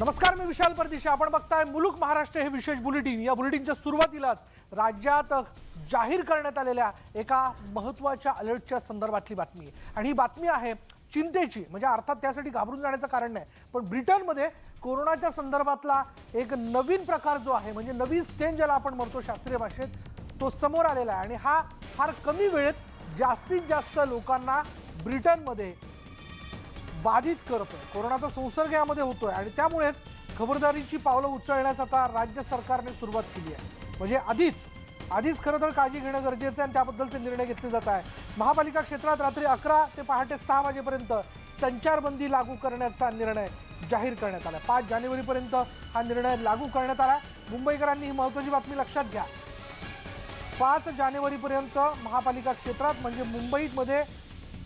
नमस्कार मी विशाल परदेशी. आपण बघताय मुलुक महाराष्ट्र हे विशेष बुलेटिन. या बुलेटिनच्या सुरुवातीलाच राज्यात जाहीर करण्यात आलेल्या एका महत्त्वाच्या अलर्टच्या संदर्भातली बातमी आहे. आणि ही बातमी आहे चिंतेची. म्हणजे अर्थात त्यासाठी घाबरून जाण्याचं कारण नाही. पण ब्रिटनमध्ये कोरोनाच्या संदर्भातला एक नवीन प्रकार जो आहे म्हणजे नवीन स्टेन ज्याला आपण म्हणतो शास्त्रीय भाषेत तो समोर आलेला आहे. आणि हा फार कमी वेळेत जास्तीत जास्त लोकांना ब्रिटनमध्ये बाधित करतोय. कोरोनाचा संसर्ग यामध्ये होतोय आणि त्यामुळेच खबरदारीची पावलं उचलण्यास आता राज्य सरकारने सुरुवात केली आहे. म्हणजे आधीच आधीच खरं तर काळजी घेणं गरजेचं आहे आणि त्याबद्दलचे निर्णय घेतले जात आहे महापालिका क्षेत्रात रात्री अकरा ते पहाटे सहा वाजेपर्यंत संचारबंदी लागू करण्याचा निर्णय जाहीर करण्यात आला. पाच जानेवारीपर्यंत हा निर्णय लागू करण्यात आला. मुंबईकरांनी ही महत्वाची बातमी लक्षात घ्या. पाच जानेवारीपर्यंत महापालिका क्षेत्रात म्हणजे मुंबईमध्ये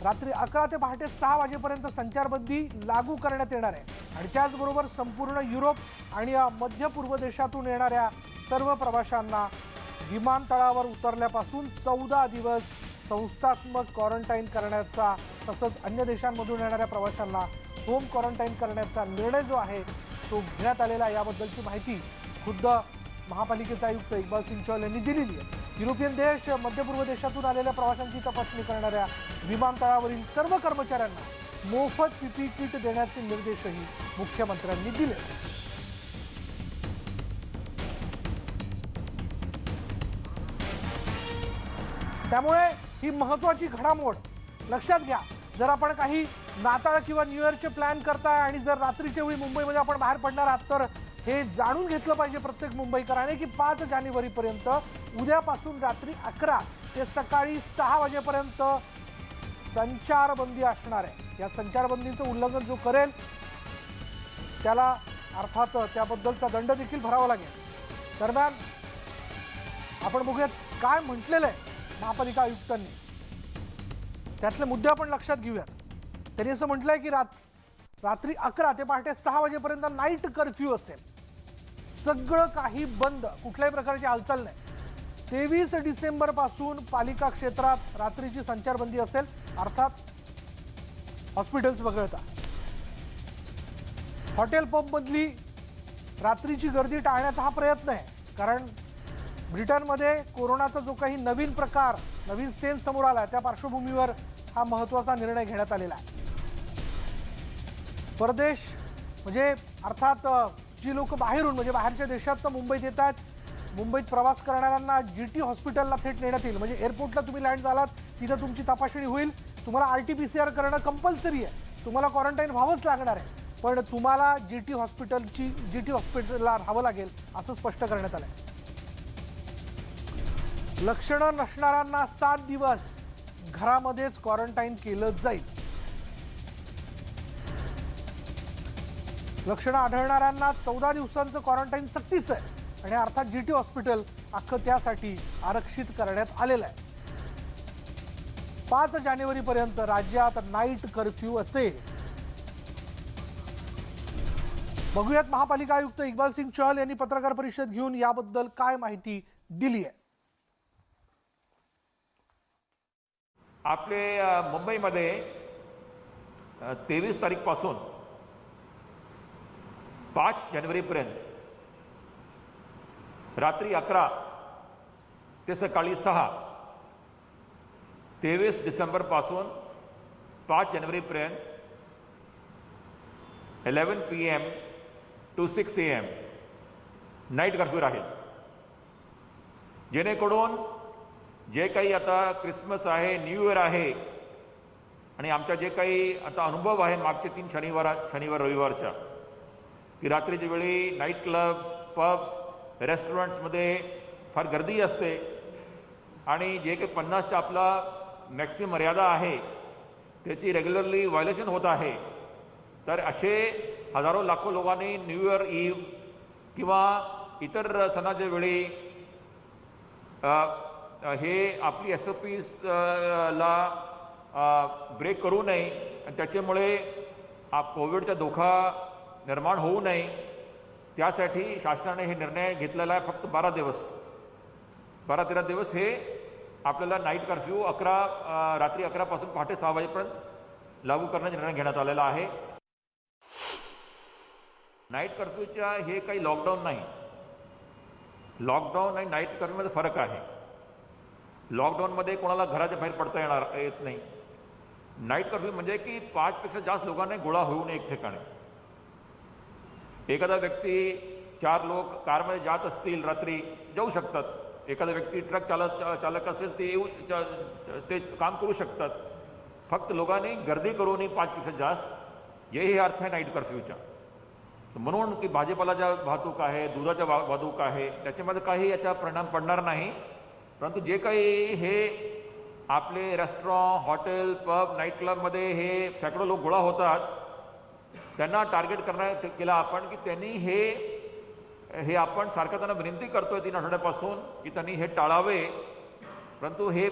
रात्री अकरा ते पहाटे सहा वाजेपर्यंत संचारबंदी लागू करण्यात येणार आहे. आणि त्याचबरोबर संपूर्ण युरोप आणि मध्य पूर्व देशातून येणाऱ्या सर्व प्रवाशांना विमानतळावर उतरल्यापासून चौदा दिवस संस्थात्मक क्वारंटाईन करण्याचा तसंच अन्य देशांमधून येणाऱ्या प्रवाशांना होम क्वारंटाईन करण्याचा निर्णय जो आहे तो घेण्यात आलेला याबद्दलची माहिती खुद्द महापालिकेचे आयुक्त इक्बाल सिंग चहल यांनी दिलेली आहे. युरोपियन देश मध्य पूर्व देशातून आलेल्या प्रवाशांची तपासणी करणाऱ्या विमानतळावरील सर्व कर्मचाऱ्यांना मोफत पीपी किट देण्याचे निर्देशही मुख्यमंत्र्यांनी दिले. त्यामुळे ही महत्वाची घडामोड लक्षात घ्या. जर आपण काही नाताळ किंवा न्यू इयरचे प्लॅन करताय आणि जर रात्रीच्या वेळी मुंबईमध्ये आपण बाहेर पडणार आहात तर हे जाणून घेतलं पाहिजे प्रत्येक मुंबईकराने की पाच जानेवारीपर्यंत उद्यापासून रात्री अकरा ते सकाळी सहा वाजेपर्यंत संचारबंदी असणार आहे. या संचारबंदीचं उल्लंघन जो करेल त्याला अर्थात त्याबद्दलचा दंड देखील भरावा लागेल. दरम्यान आपण बघूयात काय म्हटलेलं आहे महापालिका आयुक्तांनी. त्यातले मुद्दे आपण लक्षात घेऊयात. त्यांनी असं म्हटलंय की रात रात्री अकरा ते पहाटे सहा वाजेपर्यंत नाईट कर्फ्यू असेल. सगळं काही बंद. कुठल्याही प्रकारची हालचाल नाही. तेवीस डिसेंबरपासून पालिका क्षेत्रात रात्रीची संचारबंदी असेल. अर्थात हॉस्पिटल्स वगळता. हॉटेल पबमधली रात्रीची गर्दी टाळण्याचा हा प्रयत्न आहे. कारण ब्रिटनमध्ये कोरोनाचा जो काही नवीन प्रकार नवीन स्टेन समोर आला त्या पार्श्वभूमीवर हा महत्त्वाचा निर्णय घेण्यात आलेला आहे. परदेश म्हणजे अर्थात जी लोक बाहेरून म्हणजे बाहेरच्या देशात मुंबईत येतात. मुंबईत प्रवास करणाऱ्यांना जी टी हॉस्पिटलला थेट नेण्यात येईल. म्हणजे एअरपोर्टला तुम्ही लँड झालात तिथं तुमची तपासणी होईल. तुम्हाला R T P C R करणं कंपल्सरी आहे. तुम्हाला क्वारंटाईन व्हावंच लागणार आहे. पण तुम्हाला जी टी हॉस्पिटलची जी टी हॉस्पिटलला राहावं लागेल असं स्पष्ट करण्यात आलं आहे लक्षणं नसणाऱ्यांना सात दिवस घरामध्येच क्वारंटाईन केलं जाईल. लक्षणं आढळणाऱ्यांना चौदा दिवसांचं क्वारंटाईन सक्तीचं आहे. आणि अर्थात जी टी हॉस्पिटल अख्खं त्यासाठी आरक्षित करण्यात आलेलं आहे. पाच जानेवारीपर्यंत राज्यात नाईट कर्फ्यू असेल. बघूयात महापालिका आयुक्त इक्बाल सिंग चहल यांनी पत्रकार परिषद घेऊन याबद्दल काय माहिती दिली आहे. आपले मुंबईमध्ये तेवीस तारीखपासून पाच जानेवारीपर्यंत. रात्री अकरा ते सकाळी सहा. तेवीस डिसेंबरपासून पाच जानेवारीपर्यंत eleven P M two six A M night curfew राहील. जेणेकरून जे काही आता क्रिसमस आहे न्यू इयर आहे आणि आमचा जे काही आता अनुभव आहे मागचे तीन शनिवार शनिवार रविवारच्या की रात्रीच्या वेळी नाईट क्लब्स पब्स रेस्टॉरंट्समध्ये फार गर्दी असते. आणि जे काही पन्नासच्या आपला मॅक्सिमम मर्यादा आहे त्याची रेग्युलरली व्हायोलेशन होत आहे. तर असे हजारो लाखो लोकांनी न्यू इयर ईव्ह किंवा इतर सणाच्या वेळी हे आपली एस ओ पीजला ब्रेक करू नये. आणि त्याच्यामुळे आ- कोविडचा धोका निर्माण होऊ नये. त्यासाठी शासनाने हे निर्णय घेतलेला आहे फक्त बारा दिवस. बारा तेरा दिवस हे आपल्याला नाईट कर्फ्यू अकरा रात्री अकरापासून पहाटे सहा वाजेपर्यंत लागू करण्याचा निर्णय घेण्यात आलेला आहे. नाईट कर्फ्यूच्या हे काही लॉकडाऊन नाही. लॉकडाऊन आणि नाईट कर्फ्यूमध्ये फरक आहे. लॉकडाऊनमध्ये कोणाला घराच्या बाहेर पडता येणार येत नाही. नाईट कर्फ्यू म्हणजे की पाचपेक्षा जास्त लोकांना गोळा होऊ नये एक ठिकाणी. एखादा व्यक्ती चार लोक कारमध्ये जात असतील रात्री जाऊ शकतात. एखादा व्यक्ती ट्रक चालक चालक असेल ते येऊ च- ते काम करू शकतात. फक्त लोकांनी गर्दी करू नये पाचपेक्षा जास्त. हे अर्थ आहे नाईट कर्फ्यूच्या म्हणून की भाजीपाला ज्या वाहतूक आहे दुधाच्या वा वाहतूक आहे त्याच्यामध्ये काही याचा परिणाम पडणार नाही. परंतु जे काही हे आपले रेस्टॉरंट हॉटेल पब नाईट क्लबमध्ये हे शेकडो लोक गोळा होतात त्यांना टार्गेट करणार केला आपण की त्यांनी हे हे आपण सारखं त्यांना विनंती करतोय तीन आठवड्यापासून की त्यांनी हे टाळावे. परंतु हे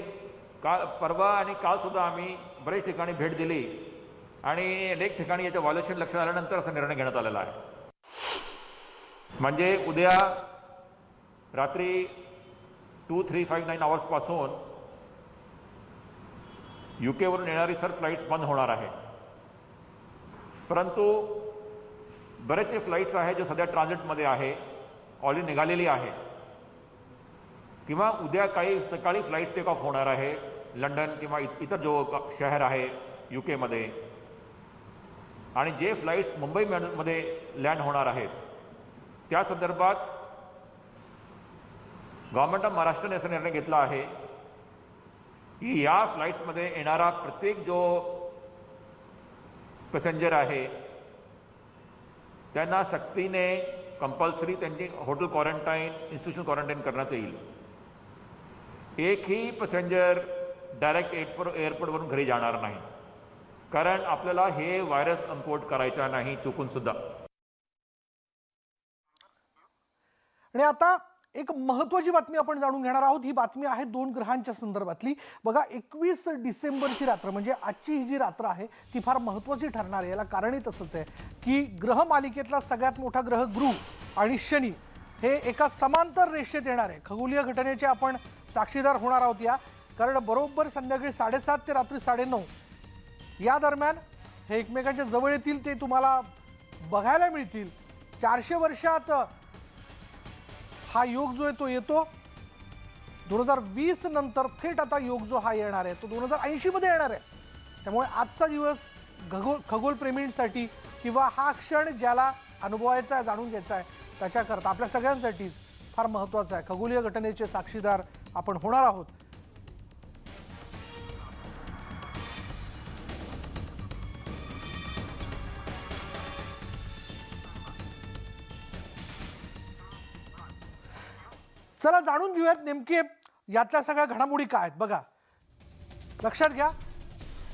काल परवा आणि कालसुद्धा आम्ही बरेच ठिकाणी भेट दिली. आणि अनेक ठिकाणी याच्या व्हायोलेशन लक्षात आल्यानंतर असा निर्णय घेण्यात आलेला आहे. म्हणजे उद्या रात्री टू थ्री फाईव्ह नाईन आवर्सपासून यू केवरून येणारी सर फ्लाईट्स बंद होणार आहे परंतु बरेचसे फ्लाईट्स आहे जे सध्या ट्रान्झिटमध्ये आहे ऑलरेडी निघालेली आहे. किंवा उद्या काही सकाळी फ्लाईट्स टेक ऑफ होणार आहे लंडन किंवा इतर जो शहर आहे यू केमध्ये आणि जे फ्लाईट्स मुंबई मध्ये लँड होणार आहेत त्या संदर्भात गव्हर्नमेंट ऑफ महाराष्ट्राने असा निर्णय घेतला आहे की या फ्लाईट्समध्ये येणारा प्रत्येक जो पॅसेंजर आहे. त्यांना सक्तीने कंपल्सरी त्यांची हॉटेल क्वारंटाईन इन्स्टिट्यूशन क्वारंटाईन करण्यात येईल. एकही पॅसेंजर डायरेक्ट एअरपोर्ट एअरपोर्टवरून घरी जाणार नाही. कारण आपल्याला हे व्हायरस अनपोर्ट करायचा नाही चुकून सुद्धा. आणि आता एक महत्वाची बातमी आपण जाणून घेणार आहोत. ही बातमी आहे दोन ग्रहांच्या संदर्भातली. बघा एकवीस डिसेंबरची रात्र म्हणजे आजची ही जी रात्र आहे ती फार महत्वाची ठरणार आहे. याला कारणही तसंच आहे की ग्रह मालिकेतला सगळ्यात मोठा ग्रह गुरु आणि शनी हे एका समांतर रेषेत येणार आहे. खगोलीय घटनेचे आपण साक्षीदार होणार आहोत या. कारण बरोबर संध्याकाळी साडेसात ते रात्री साडेनऊ या दरम्यान हे एकमेकांच्या जवळ येतील ते तुम्हाला बघायला मिळतील. चारशे वर्षात हा योग जो आहे तो येतो. दोन हजार वीस नंतर थेट आता योग जो हा येणार आहे. तो दोन हजार ऐंशीमध्ये येणार आहे. त्यामुळे आजचा दिवस खगोल खगोलप्रेमींसाठी किंवा हा क्षण ज्याला अनुभवायचा आहे जाणून घ्यायचा आहे त्याच्याकरता आपल्या सगळ्यांसाठीच फार महत्त्वाचा आहे. खगोलीय घटनेचे साक्षीदार आपण होणार आहोत. चला जाणून घेऊयात नेमके यातल्या सगळ्या घडामोडी काय आहेत. बघा. लक्षात घ्या.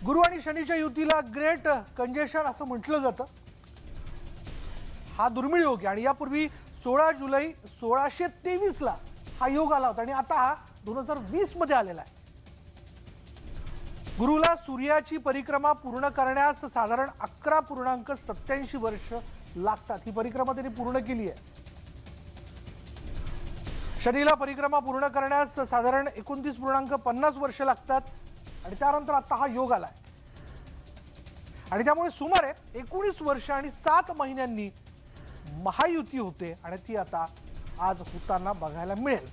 गुरु आणि शनीच्या युतीला ग्रेट कंजेशन असं म्हटलं जातं. हा दुर्मिळ योग आहे आणि यापूर्वी सोळा जुलै सोळाशे तेवीसला हा योग आला होता आणि आता हा दोन हजार वीसमध्ये आलेला आहे. गुरुला सूर्याची परिक्रमा पूर्ण करण्यास साधारण अकरा पूर्णांक सत्याऐंशी वर्ष लागतात. ही परिक्रमा त्यांनी पूर्ण केली आहे. शनीला परिक्रमा पूर्ण करण्यास साधारण एकोणतीस पूर्णांक पन्नास वर्ष लागतात. आणि त्यानंतर आता हा योग आलाय. आणि त्यामुळे सुमारे एकोणीस वर्ष आणि सात महिन्यांनी महायुती होते आणि ती आता आज होताना बघायला मिळेल.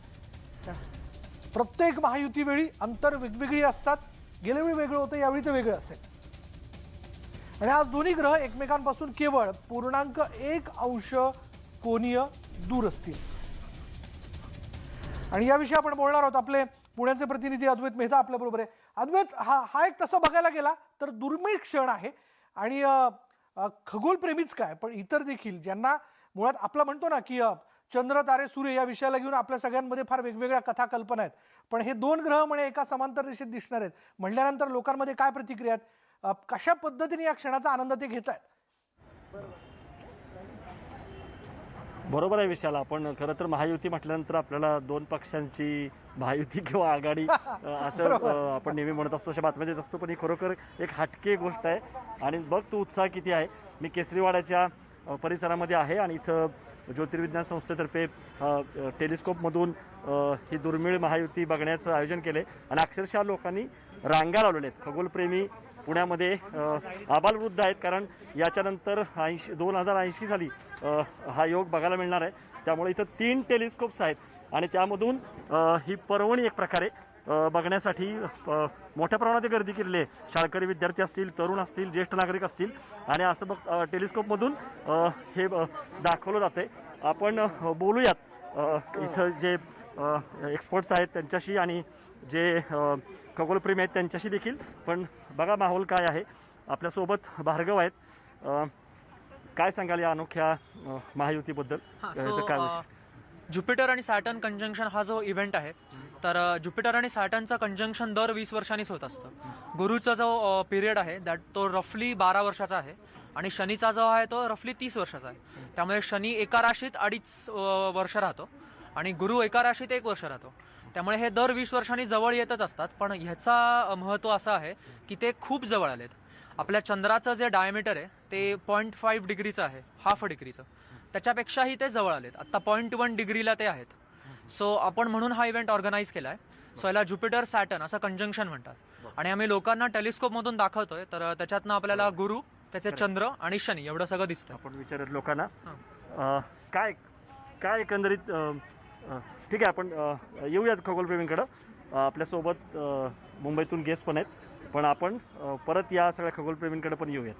प्रत्येक महायुती वेळी अंतर वेगवेगळी असतात. गेल्या वेळी वेगळं होतं यावेळी ते वेगळं असेल. आणि आज दोन्ही ग्रह एकमेकांपासून केवळ पूर्णांक एक अंश कोनीय दूर असतील. आणि याविषयी आपण बोलणार आहोत आपले पुण्याचे प्रतिनिधी अद्वैत मेहता आपल्याबरोबर आहे. अद्वैत हा हा एक तसं बघायला गेला तर दुर्मिळ क्षण आहे. आणि खगोलप्रेमीच काय? पण इतर देखील ज्यांना मुळात आपला म्हणतो ना की चंद्र तारे सूर्य या विषयाला घेऊन आपल्या सगळ्यांमध्ये फार वेगवेगळ्या कथा कल्पना आहेत. पण हे दोन ग्रह म्हणे एका समांतर रेषेत दिसणार आहेत. म्हटल्यानंतर लोकांमध्ये काय प्रतिक्रिया आहेत? कशा पद्धतीने या क्षणाचा आनंद ते घेत आहेत बरोबर आहे विशाल आपण खरं तर महायुती म्हटल्यानंतर आपल्याला दोन पक्षांची महायुती किंवा आघाडी असं आपण नेहमी म्हणत असतो अशा बातम्या देत असतो पण ही खरोखर एक हटके गोष्ट आहे. आणि बघ तो उत्साह किती आहे. मी केसरीवाड्याच्या परिसरामध्ये आहे आणि इथं ज्योतिर्विज्ञान संस्थेतर्फे टेलिस्कोपमधून ही दुर्मिळ महायुती बघण्याचं आयोजन केले आणि अक्षरशः लोकांनी रांगा लावलेल्या आहेत. खगोलप्रेमी पुण्यामध्ये आबालवृद्ध आहेत. कारण याच्यानंतर ऐंशी दोन हजार ऐंशी साली हा योग बघायला मिळणार आहे. त्यामुळे इथं तीन टेलिस्कोप्स आहेत. आणि त्यामधून ही पर्वणी एक प्रकारे बघण्यासाठी मोठ्या प्रमाणात गर्दी केलेली आहे. शाळकरी विद्यार्थी असतील तरुण असतील ज्येष्ठ नागरिक असतील. आणि असं बघ टेलिस्कोपमधून हे दाखवलं जाते आपण बोलूयात. इथं जे एक्सपर्ट्स आहेत त्यांच्याशी आणि जे खगोलप्रेमी आहेत त्यांच्याशी देखील. पण बघा माहोल काय आहे. आपल्यासोबत भार्गव आहेत. काय सांगाल या अनोख्या महायुतीबद्दल? याचं काय? ज्युपिटर आणि सॅटर्न कंजंक्शन हा जो इव्हेंट आहे तर ज्युपिटर आणि सॅटर्नचं कंजंक्शन दर वीस वर्षांनीच होत असतं. गुरुचा जो पिरियड आहे दॅट तो रफली बारा वर्षाचा आहे आणि शनीचा जो आहे तो रफली तीस वर्षाचा आहे. त्यामुळे शनी एका राशीत अडीच वर्ष राहतो आणि गुरु एका राशीत एक वर्ष राहतो. त्यामुळे हे दर वीस वर्षांनी जवळ येतच असतात पण ह्याचा महत्त्व असं आहे की ते खूप जवळ आलेत. आपल्या चंद्राचं जे डायमीटर आहे ते पॉईंट फाईव्ह डिग्रीचं आहे हाफ डिग्रीचं त्याच्यापेक्षाही ते जवळ आलेत. आत्ता पॉईंट वन डिग्रीला ते आहेत. सो आपण म्हणून हा इव्हेंट ऑर्गनाईज केला आहे सो याला ज्युपिटर सॅटर्न असं कंजंक्शन म्हणतात. आणि आम्ही लोकांना टेलिस्कोपमधून दाखवतोय तर त्याच्यातनं आपल्याला गुरु त्याचे चंद्र आणि शनी एवढं सगळं दिसतं आपण विचारत लोकांना. काय काय एकंदरीत ठीक आहे आपण येऊयात खगोलप्रेमींकडं. आपल्यासोबत मुंबईतून गेस्ट पण आहेत. पण आपण परत या सगळ्या खगोलप्रेमींकडे पण येऊयात.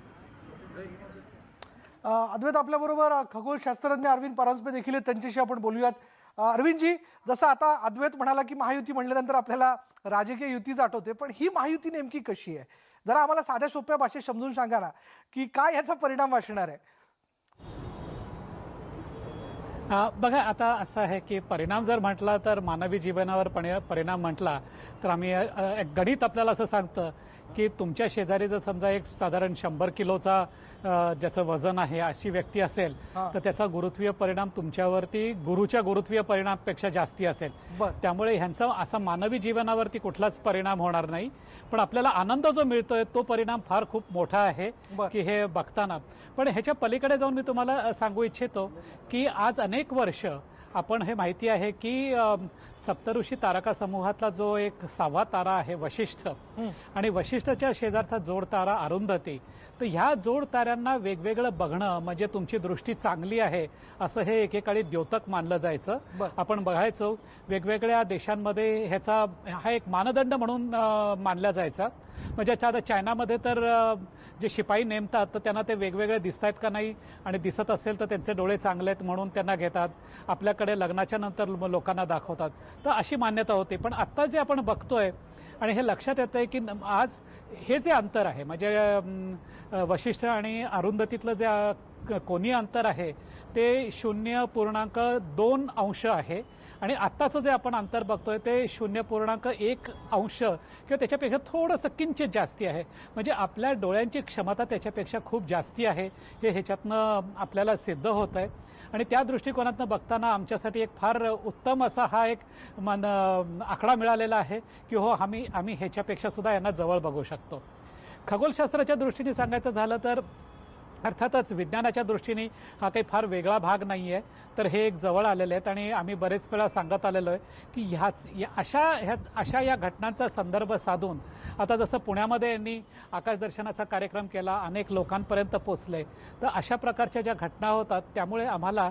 अ, अद्वैत आपल्याबरोबर अ, खगोलशास्त्रज्ञ अरविंद परांजपे देखील आहेत. त्यांच्याशी आपण बोलूयात. अ, अरविंदजी जसं आता अद्वैत म्हणाला की महायुती म्हणल्यानंतर आपल्याला राजकीय युतीच आठवते पण ही महायुती नेमकी कशी आहे? जरा आम्हाला साध्या सोप्या भाषेत समजून सांगा ना की काय याचा परिणाम असणार आहे? बघा आता असं आहे की परिणाम जर म्हटला तर मानवी जीवनावर परिणाम म्हटला तर आम्ही एक गणित आपल्याला असं सांगतं की तुमच्या शेजारी जर समजा एक साधारण शंभर किलोचा ज्याचं वजन आहे अशी व्यक्ती असेल. तर त्याचा गुरुत्वीय परिणाम तुमच्यावरती गुरुच्या गुरुत्वीय परिणामपेक्षा जास्ती असेल त्यामुळे ह्यांचा असा मानवी जीवनावरती कुठलाच परिणाम होणार नाही पण आपल्याला आनंद जो मिळतोय तो परिणाम फार खूप मोठा आहे. की हे बघताना पण ह्याच्या पलीकडे जाऊन मी तुम्हाला सांगू इच्छितो की आज अनेक वर्ष आपण हे माहिती आहे की सप्तऋषी तारका समूहातला जो एक सहावा तारा आहे वशिष्ठ आणि वशिष्ठच्या शेजारचा जोड तारा अरुंधती तर ह्या जोड ताऱ्यांना वेगवेगळं बघणं म्हणजे तुमची दृष्टी चांगली आहे असं हे एकेकाळी द्योतक मानलं जायचं. आपण बघायचो वेगवेगळ्या देशांमध्ये ह्याचा हा एक मानदंड म्हणून मानला जायचा. म्हणजे आता चायनामध्ये तर जे शिपाई नेमतात तर त्यांना ते वेगवेगळे दिसत आहेत का नाही आणि दिसत असेल तर त्यांचे डोळे चांगले आहेत म्हणून त्यांना घेतात. आपल्याकडे लग्नाच्या नंतर लोकांना दाखवतात. तर अशी मान्यता होती. पण आत्ता जे आपण बघतोय आणि हे लक्षात येतं आहे की आज हे जे अंतर आहे म्हणजे वशिष्ठ आणि अरुंधतीतलं जे कोणी अंतर आहे ते शून्य पूर्णांक दोन अंश आहे. आणि आत्ताचं जे आपण अंतर बघतोय ते शून्य पूर्णांक एक अंश किंवा त्याच्यापेक्षा थोडंसं किंचित जास्ती आहे. म्हणजे आपल्या डोळ्यांची क्षमता त्याच्यापेक्षा खूप जास्ती आहे. हे ह्याच्यातनं आपल्याला सिद्ध होत आहे आणि त्या दृष्टिकोनातनं बघताना आमच्यासाठी एक फार उत्तम असा हा एक मन आकडा मिळालेला आहे की हो आम्ही आम्ही ह्याच्यापेक्षा सुद्धा यांना जवळ बघू शकतो. खगोलशास्त्राच्या दृष्टीने सांगायचं झालं तर अर्थातच विज्ञानाच्या दृष्टीने हा काही फार वेगळा भाग नाही आहे तर हे एक जवळ आलेले आहेत आणि आम्ही बरेच वेळा सांगत आलेलो आहे की ह्याच या अशा ह्या अशा या घटनांचा संदर्भ साधून आता जसं पुण्यामध्ये यांनी आकाशदर्शनाचा कार्यक्रम केला अनेक लोकांपर्यंत पोचले तर अशा प्रकारच्या ज्या घटना होतात त्यामुळे आम्हाला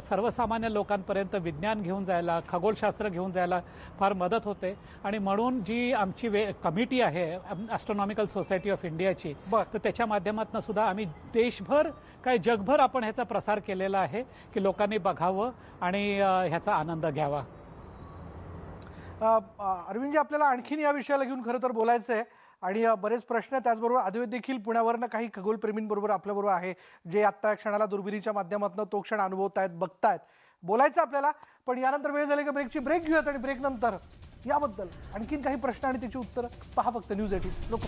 सर्वसामान्य लोकांपर्यंत विज्ञान घेऊन जायला खगोलशास्त्र घेऊन जायला फार मदत होते आणि म्हणून जी आमची वे कमिटी आहे ॲस्ट्रॉनॉमिकल सोसायटी ऑफ इंडियाची. तर त्याच्या माध्यमातून सुद्धा आम्ही देशभर काय जगभर आपण ह्याचा प्रसार केलेला आहे की लोकांनी बघावं आणि ह्याचा आनंद घ्यावा. अरविंदजी आपल्याला आणखीन या विषयाला घेऊन खरं तर बोलायचं आहे. आणि बरेच प्रश्न त्याचबरोबर अद्वैत देखील पुण्यावरनं काही खगोलप्रेमींबरोबर आपल्याबरोबर आहे. जे आत्ता क्षणाला दुर्बिणीच्या माध्यमातून तो क्षण अनुभवत आहेत बघतायत. बोलायचं आपल्याला पण यानंतर वेळ झाली का ब्रेकची ब्रेक घेऊयात आणि ब्रेक नंतर याबद्दल आणखीन काही प्रश्न आणि त्याची उत्तरं पहा फक्त न्यूज एटीन. लोक